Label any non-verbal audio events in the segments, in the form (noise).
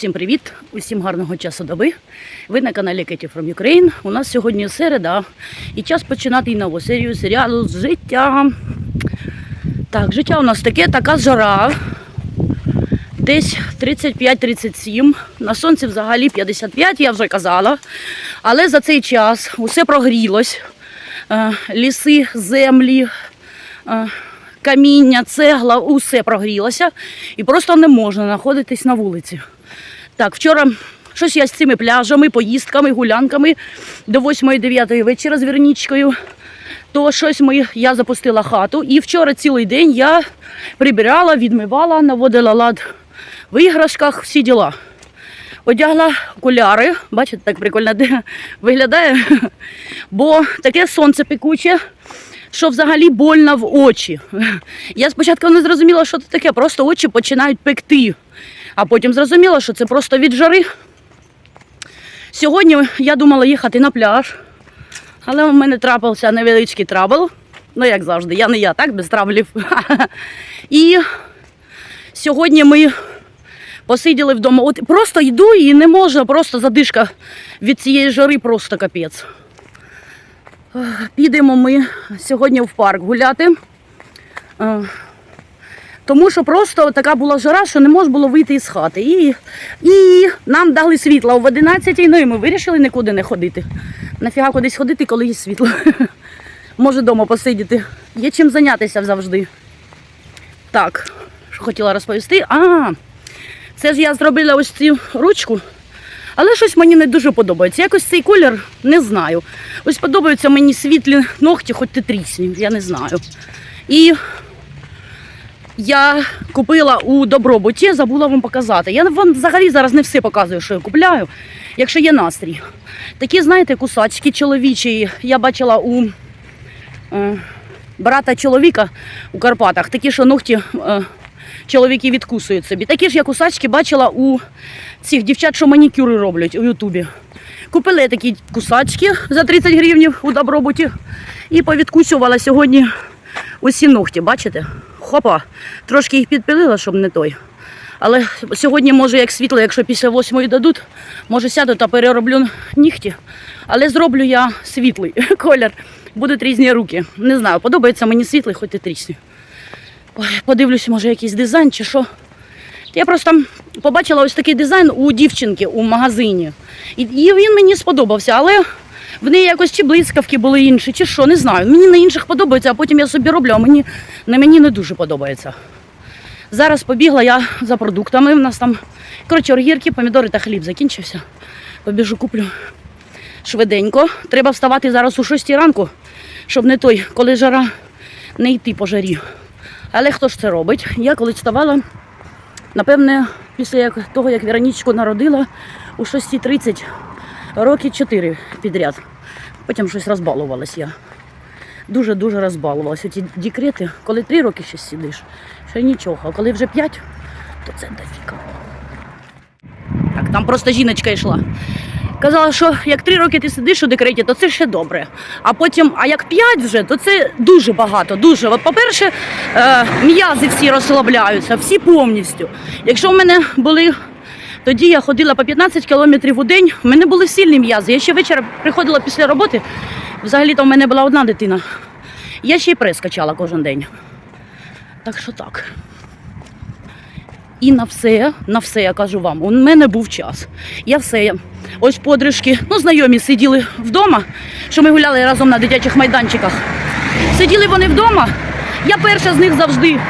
Усім привіт, усім гарного часу доби. Ви на каналі Кеті from Ukraine. У нас сьогодні середа і час починати нову серію серіалу з життя. Так, життя у нас таке, така жара. Десь 35-37. На сонці взагалі 55, я вже казала. Але за цей час усе прогрілось. Е, Ліси, землі, е, каміння, цегла, усе прогрілося. І просто не можна знаходитись на вулиці. Так, вчора щось я з цими пляжами, поїздками, гулянками до 8-9 вечора з Вернічкою. То щось ми, я запустила хату. І вчора цілий день я прибирала, відмивала, наводила лад в іграшках, всі діла. Одягла окуляри, бачите, так прикольно де виглядає. Бо таке сонце пекуче, що взагалі больно в очі. Я спочатку не зрозуміла, що це таке, просто очі починають пекти. А потім зрозуміла, що це просто від жари. Сьогодні я думала їхати на пляж, але у мене трапився невеличкий трабл. Ну, як завжди, я не я, так, без травлів. (laughs) І сьогодні ми посиділи вдома. От просто йду і не можу, просто задишка від цієї жари просто капець. Підемо ми сьогодні в парк гуляти. Тому що просто така була жара, що не можна було вийти із хати. І, і нам дали світло в 11-й, ну і ми вирішили нікуди не ходити. Нафіга кудись ходити, коли є світло. (laughs) Може вдома посидіти. Є чим зайнятися завжди. Так, що хотіла розповісти. А, це ж я зробила ось цю ручку. Але щось мені не дуже подобається. Якось цей колір не знаю. Ось подобаються мені світлі ногті, хоч ти трісні, я не знаю. І я купила у добробуті, забула вам показати. Я вам взагалі зараз не все показую, що я купляю, якщо є настрій. Такі, знаєте, кусачки чоловічі. Я бачила у е, брата чоловіка у Карпатах, такі, що ногті е, чоловіки відкусують собі. Такі ж я кусачки бачила у цих дівчат, що манікюри роблять у Ютубі. Купила такі кусачки за 30 гривень у добробуті і повідкусювала сьогодні усі ногті, бачите? Хопа, трошки їх підпилила, щоб не той. Але сьогодні, може, як світло, якщо після восьмої дадуть, може сяду та перероблю нігті. Але зроблю я світлий (laughs) колір. Будуть різні руки. Не знаю, подобається мені світлий, хоч і трісні. Подивлюсь, може, якийсь дизайн чи що. Я просто побачила ось такий дизайн у дівчинки у магазині. І, він мені сподобався, але в неї якось чи блискавки були інші, чи що, не знаю. Мені на інших подобається, а потім я собі роблю, а мені, на мені не дуже подобається. Зараз побігла я за продуктами. У нас там, коротше, огірки, помідори та хліб закінчився. Побіжу, куплю швиденько. Треба вставати зараз у 6 ранку, щоб не той, коли жара, не йти по жарі. Але хто ж це робить? Я коли вставала, напевне, після того, як Веронічку народила, у 6.30 роки 4 підряд. Потім щось розбалувалась я. Дуже-дуже розбалувалась. Ці декрети, коли 3 роки ще сидиш, ще нічого. А коли вже 5, то це дофіга. Так, там просто жіночка йшла. Казала, що як три роки ти сидиш у декреті, то це ще добре. А потім, а як п'ять вже, то це дуже багато. Дуже. От, по-перше, е, м'язи всі розслабляються, всі повністю. Якщо в мене були. Тоді я ходила по 15 кілометрів у день, в мене були сильні м'язи. Я ще вечора приходила після роботи. Взагалі-то в мене була одна дитина. Я ще й прес качала кожен день. Так що так. І на все, на все я кажу вам, у мене був час. Я все. Ось подружки, ну знайомі сиділи вдома, що ми гуляли разом на дитячих майданчиках. Сиділи вони вдома. Я перша з них завжди.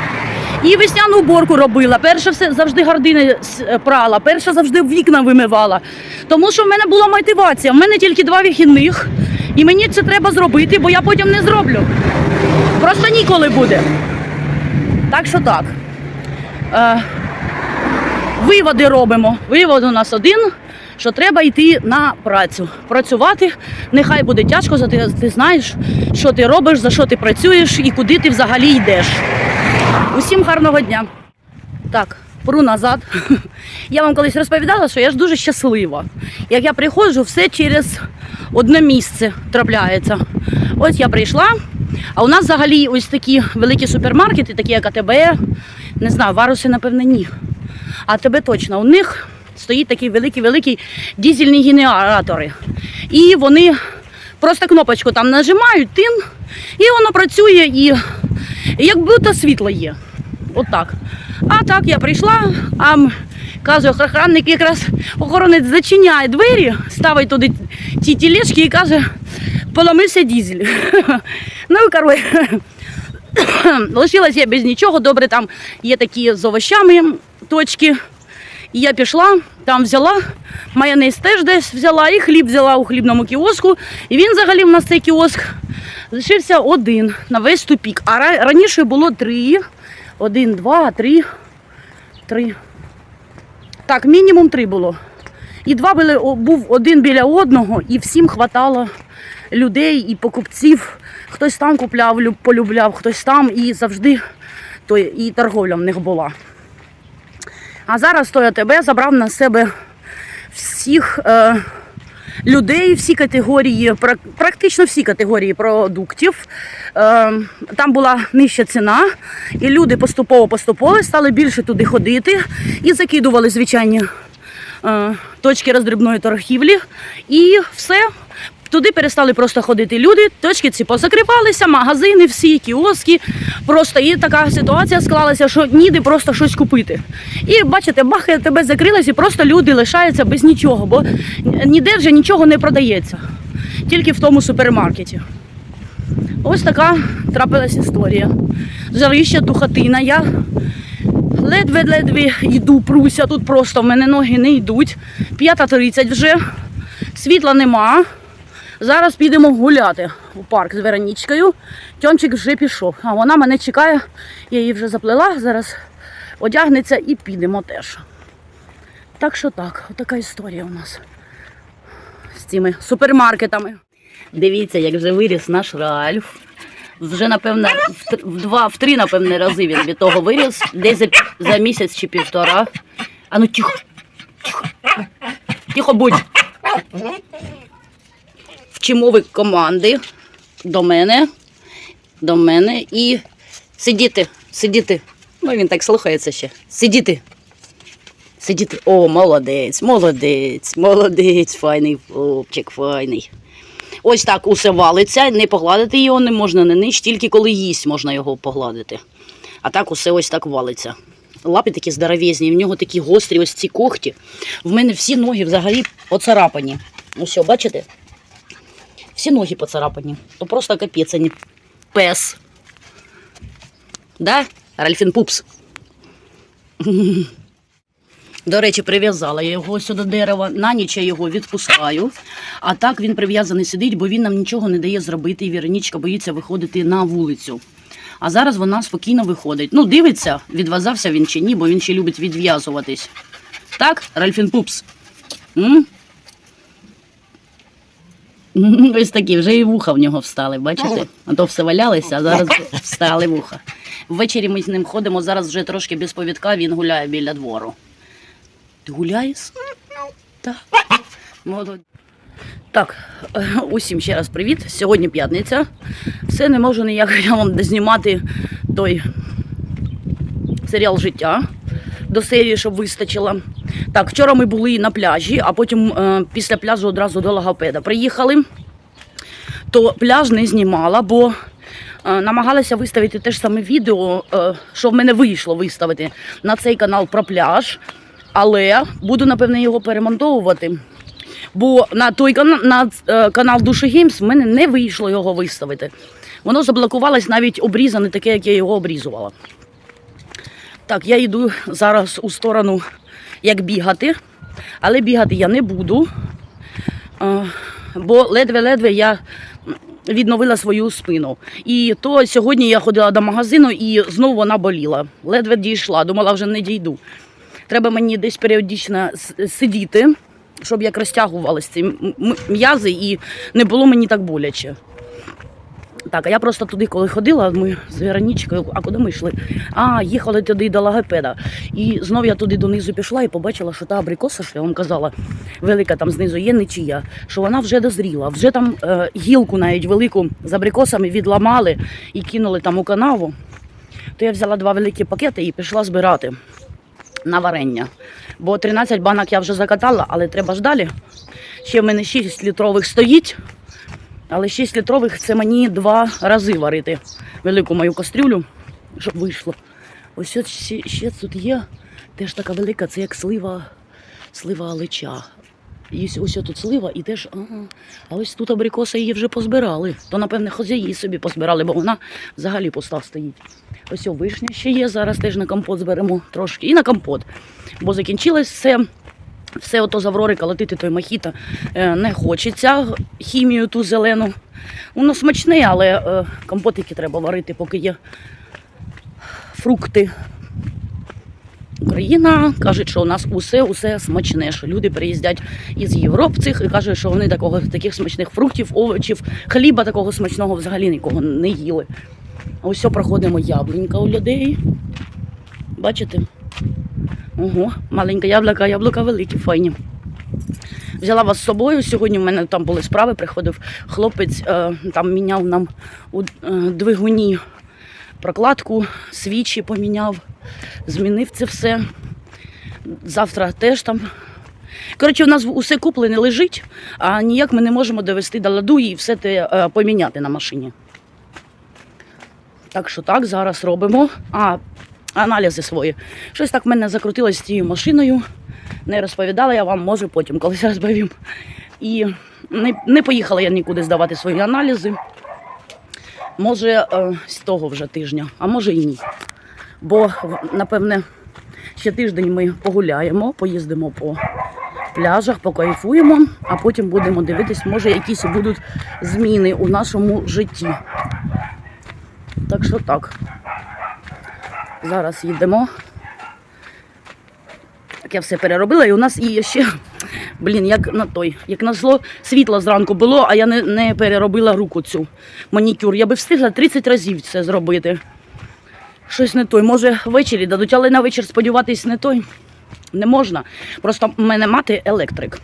І весняну уборку робила, перша все завжди гардини е, прала, перша завжди вікна вимивала. Тому що в мене була мотивація. В мене тільки два вихідних, і мені це треба зробити, бо я потім не зроблю. Просто ніколи буде. Так що так. Е, виводи робимо. Вивод у нас один, що треба йти на працю. Працювати нехай буде тяжко, за ти, ти знаєш, що ти робиш, за що ти працюєш і куди ти взагалі йдеш. Усім гарного дня. Так, пру назад. (laughs) Я вам колись розповідала, що я ж дуже щаслива. Як я приходжу, все через одне місце трапляється. Ось я прийшла, а у нас взагалі ось такі великі супермаркети, такі як АТБ, не знаю, варуси, напевне, ні. А тебе точно. У них стоїть такі великі-великі дізельні генератори. І вони просто кнопочку там нажимають, тин, і воно працює, і як будто світло є. Отак. А так я прийшла, а каже, охранник якраз охоронець зачиняє двері, ставить туди ті тілешки і каже, поламився дізель. (laughs) Ну, і коротше, (coughs) лишилась я без нічого. Добре, там є такі з овощами точки. І я пішла, там взяла, майонез теж десь взяла, і хліб взяла у хлібному кіоску. І він взагалі в нас цей кіоск лишився один на весь тупік. А раніше було три. Один, два, три. Три. Так, мінімум три було. І два були, був один біля одного, і всім хватало людей і покупців. Хтось там купляв, полюбляв, хтось там і завжди то і торговля в них була. А зараз той АТБ забрав на себе всіх е, людей, всі категорії, прак- практично всі категорії продуктів. Е, там була нижча ціна, і люди поступово-поступово стали більше туди ходити і закидували звичайні е, точки роздрібної торгівлі. І все. Туди перестали просто ходити люди, точки ці позакривалися, магазини, всі, кіоски. Просто і така ситуація склалася, що ніде просто щось купити. І бачите, бахає тебе закрилось, і просто люди лишаються без нічого, бо ніде вже нічого не продається, тільки в тому супермаркеті. Ось така трапилась історія. Жарища тухатина. Я ледве-ледве йду, пруся, тут просто в мене ноги не йдуть. 5.30 вже, світла нема. Зараз підемо гуляти у парк з Веронічкою. Тьомчик вже пішов. А вона мене чекає, я її вже заплела, зараз одягнеться і підемо теж. Так що так, отака історія у нас з цими супермаркетами. Дивіться, як вже виріс наш Ральф. Вже, напевно, в два, в три, напевне, рази він від того виріс, десь за, за місяць чи півтора. А ну тихо, тихо, тихо будь. Вчимо ви команди до мене, до мене і сидіти, сидіти. Ну, він так слухається ще. Сидіти. Сидіти. О, молодець, молодець, молодець, файний хлопчик, файний. Ось так усе валиться, не погладити його не можна не ниж, тільки коли їсть можна його погладити. А так усе ось так валиться. Лапи такі здоровезні, в нього такі гострі ось ці когті. В мене всі ноги взагалі поцарапані. Ось, бачите? Всі ноги поцарапані. То просто капець, а пес. Да, Ральфін Пупс? До речі, прив'язала я його сюди до дерева. На ніч я його відпускаю. А так він прив'язаний сидить, бо він нам нічого не дає зробити. І Віронічка боїться виходити на вулицю. А зараз вона спокійно виходить. Ну, дивиться, відв'язався він чи ні, бо він ще любить відв'язуватись. Так, Ральфін Пупс? М? (laughs) Ось такі, вже і вуха в нього встали, бачите? А то все валялися, а зараз встали вуха. Ввечері ми з ним ходимо, зараз вже трошки без повідка, він гуляє біля двору. Ти гуляєш? Так. Так, е, усім ще раз привіт. Сьогодні п'ятниця. Все не можу ніяк я вам дознімати той серіал життя до серії, щоб вистачило. Так, вчора ми були на пляжі, а потім е, після пляжу одразу до логопеда приїхали. То пляж не знімала, бо е, намагалася виставити те ж саме відео, е, що в мене вийшло виставити на цей канал про пляж. Але буду, напевне, його перемонтовувати. Бо на той канал, на е, канал Душі Геймс в мене не вийшло його виставити. Воно заблокувалось навіть обрізане, таке, як я його обрізувала. Так, я йду зараз у сторону, як бігати, але бігати я не буду, е, бо ледве-ледве я відновила свою спину. І то сьогодні я ходила до магазину і знову вона боліла. Ледве дійшла, думала, вже не дійду. Треба мені десь періодично сидіти, щоб як розтягувалися ці м'язи і не було мені так боляче. Так, а я просто туди, коли ходила, ми з Веронічкою, а куди ми йшли? А, їхали туди до логопеда. І знов я туди донизу пішла і побачила, що та абрикоса, що я вам казала, велика там знизу є нічия, що вона вже дозріла. Вже там е, гілку навіть велику з абрикосами відламали і кинули там у канаву. То я взяла два великі пакети і пішла збирати. на варення. Бо 13 банок я вже закатала, але треба ж далі. Ще в мене 6 літрових стоїть. Але 6 літрових це мені два рази варити. Велику мою кастрюлю, щоб вийшло. Ось от ще, тут є теж така велика, це як слива, слива алича. І ось, тут слива і теж. Ага. А ось тут абрикоса її вже позбирали. То, напевне, хазяї собі позбирали, бо вона взагалі пуста стоїть. Ось о, вишня ще є. Зараз теж на компот зберемо трошки. І на компот. Бо закінчилось все. Все ото з Аврори колотити той мохіто е, не хочеться. Хімію ту зелену. Воно смачне, але е, компотики треба варити, поки є фрукти. Україна кажуть, що у нас усе усе смачне. Що люди приїздять із Європ і кажуть, що вони такого, таких смачних фруктів, овочів, хліба такого смачного взагалі нікого не їли. Ось проходимо яблунька у людей. Бачите? Ого, маленьке яблука, яблука великі, файні. Взяла вас з собою. Сьогодні в мене там були справи, приходив хлопець, е, там міняв нам у е, двигуні прокладку, свічі поміняв, змінив це все. Завтра теж там. Коротше, у нас усе куплене лежить, а ніяк ми не можемо довести до ладу і все те е, поміняти на машині. Так що так, зараз робимо. А, аналізи свої. Щось так в мене закрутилось з цією машиною. Не розповідала я вам, може потім колись (laughs) розповім. І не, не поїхала я нікуди здавати свої аналізи. Може, е, з того вже тижня, а може і ні. Бо, напевне, ще тиждень ми погуляємо, поїздимо по пляжах, покайфуємо, а потім будемо дивитись, може, якісь будуть зміни у нашому житті. Так що так. Зараз їдемо. Так я все переробила, і у нас є ще, блін, як на той, як на зло, світло зранку було, а я не, не переробила руку цю манікюр. Я би встигла 30 разів це зробити. Щось не той. Може, ввечері дадуть, але на вечір сподіватись не той. Не можна. Просто в мене мати електрик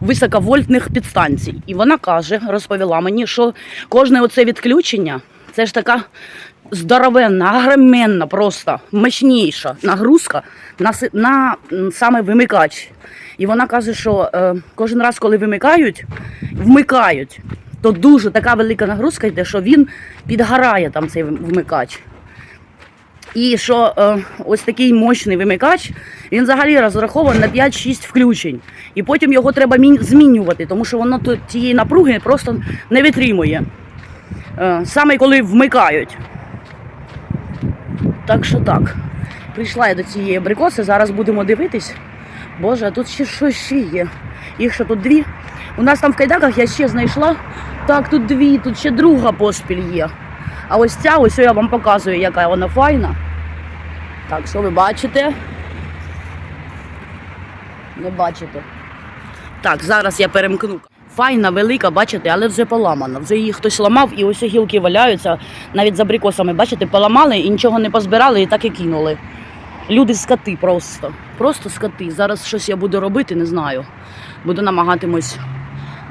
високовольтних підстанцій. І вона каже, розповіла мені, що кожне оце відключення це ж така здоровенна, агроменна, просто мощніша нагрузка на, на саме вимикач. І вона каже, що е, кожен раз, коли вимикають, вмикають, то дуже така велика нагрузка йде, що він підгорає там цей вим- вмикач. І що е, ось такий мощний вимикач, він взагалі розрахований на 5-6 включень. І потім його треба змінювати, тому що воно тієї напруги просто не витримує. Е, саме коли вмикають. Так що так. Прийшла я до цієї абрикоси, зараз будемо дивитись. Боже, а тут ще щось ще є. Їх що тут дві. У нас там в кайдаках я ще знайшла. Так, тут дві, тут ще друга поспіль є. А ось ця, ось я вам показую, яка вона файна. Так, що ви бачите? Не бачите. Так, зараз я перемкну. Файна, велика, бачите, але вже поламана. Вже її хтось ламав і ось гілки валяються. Навіть з абрикосами, бачите, поламали і нічого не позбирали і так і кинули. Люди скоти просто. Просто скоти. Зараз щось я буду робити, не знаю. Буду намагатимось,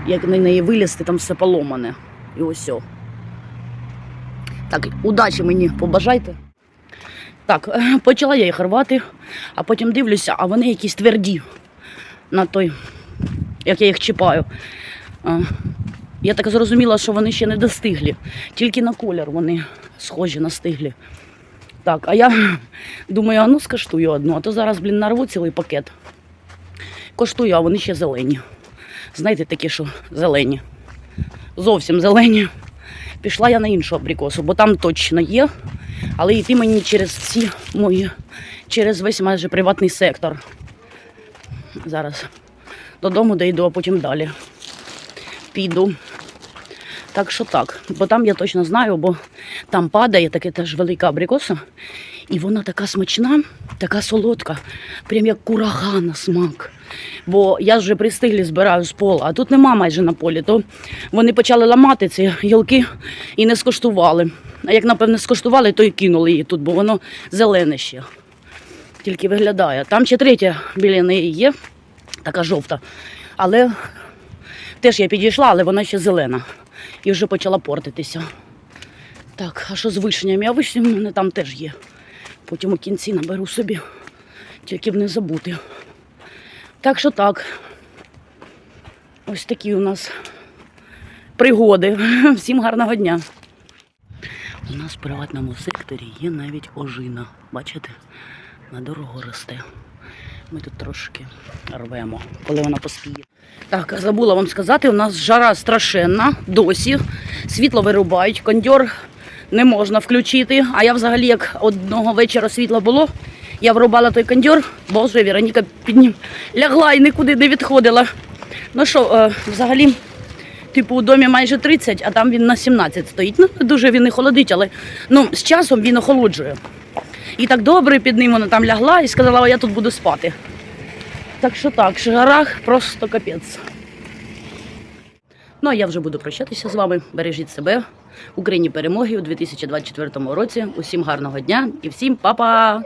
як на неї вилізти, там все поломане. І ось. Так, удачі мені побажайте. Так, е, почала я їх рвати, а потім дивлюся, а вони якісь тверді на той, як я їх чіпаю. Я так зрозуміла, що вони ще не достиглі. Тільки на колір вони схожі на стиглі. Так, а я думаю, а ну скаштую одну, а то зараз, блін, нарву цілий пакет. Коштую, а вони ще зелені. Знаєте, такі, що зелені. Зовсім зелені. Пішла я на іншу абрикосу, бо там точно є. Але йти мені через ці мої, через весь майже приватний сектор. Зараз додому дойду, а потім далі. Піду. Так що так, бо там я точно знаю, бо там падає таке теж велика абрикоса, і вона така смачна, така солодка, прям як курага на смак. Бо я вже пристиглі збираю з пола, а тут нема майже на полі, то вони почали ламати ці гілки і не скоштували. А як, напевне, скоштували, то і кинули її тут, бо воно зелене ще. Тільки виглядає. Там ще третя біля неї є, така жовта. Але теж я підійшла, але вона ще зелена. І вже почала портитися. Так, а що з вишнями? А вишні в мене там теж є. Потім у кінці наберу собі Тільки б не забути. Так що так. Ось такі у нас пригоди. (laughs) Всім гарного дня. У нас в приватному секторі є навіть ожина. Бачите? На дорогу росте. Ми тут трошки рвемо, коли вона поспіє. Так, забула вам сказати, у нас жара страшенна досі. Світло вирубають, кондьор не можна включити. А я взагалі, як одного вечора світло було, я врубала той кондьор, боже, Вероніка під ним лягла і нікуди не відходила. Ну що, е, взагалі, типу, у домі майже 30, а там він на 17 стоїть. Ну, дуже він і холодить, але ну, з часом він охолоджує. І так добре під ним вона там лягла і сказала, «О, я тут буду спати. Так що так, жарах просто капець. Ну а я вже буду прощатися з вами. Бережіть себе. Україні перемоги у 2024 році. Усім гарного дня і всім па-па!